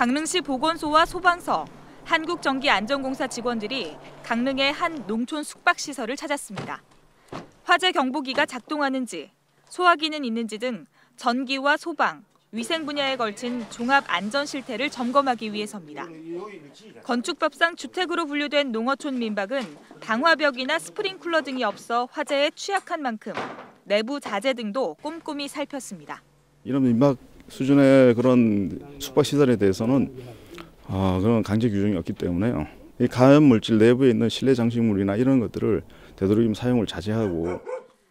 강릉시 보건소와 소방서, 한국전기안전공사 직원들이 강릉의 한 농촌 숙박시설을 찾았습니다. 화재 경보기가 작동하는지, 소화기는 있는지 등 전기와 소방, 위생 분야에 걸친 종합 안전 실태를 점검하기 위해서입니다. 건축법상 주택으로 분류된 농어촌 민박은 방화벽이나 스프링쿨러 등이 없어 화재에 취약한 만큼 내부 자재 등도 꼼꼼히 살폈습니다. 이런 민박 수준의 그런 숙박 시설에 대해서는 아, 그런 강제 규정이 없기 때문에요. 이 가연 물질 내부에 있는 실내 장식물이나 이런 것들을 되도록이면 사용을 자제하고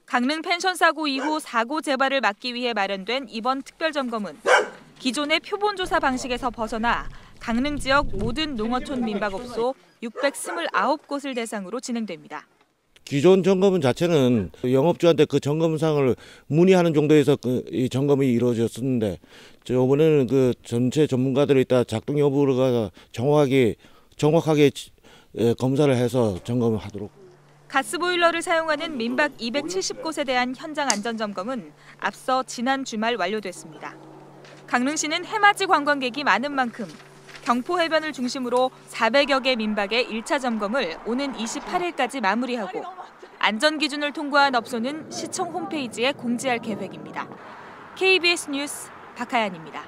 강릉 펜션 사고 이후 사고 재발을 막기 위해 마련된 이번 특별 점검은 기존의 표본 조사 방식에서 벗어나 강릉 지역 모든 농어촌 민박업소 629곳을 대상으로 진행됩니다. 기존 점검은 자체는 영업주한테 그 점검상을 문의하는 정도에서 그 이 점검이 이루어졌었는데 이번에는 그 전체 전문가들이 있다 작동 여부가 정확하게 정확하게 예, 검사를 해서 점검을 하도록. 가스보일러를 사용하는 민박 270곳에 대한 현장 안전 점검은 앞서 지난 주말 완료됐습니다. 강릉시는 해맞이 관광객이 많은 만큼 경포 해변을 중심으로 400여 개 민박의 1차 점검을 오는 28일까지 마무리하고 안전 기준을 통과한 업소는 시청 홈페이지에 공지할 계획입니다. KBS 뉴스 박하연입니다.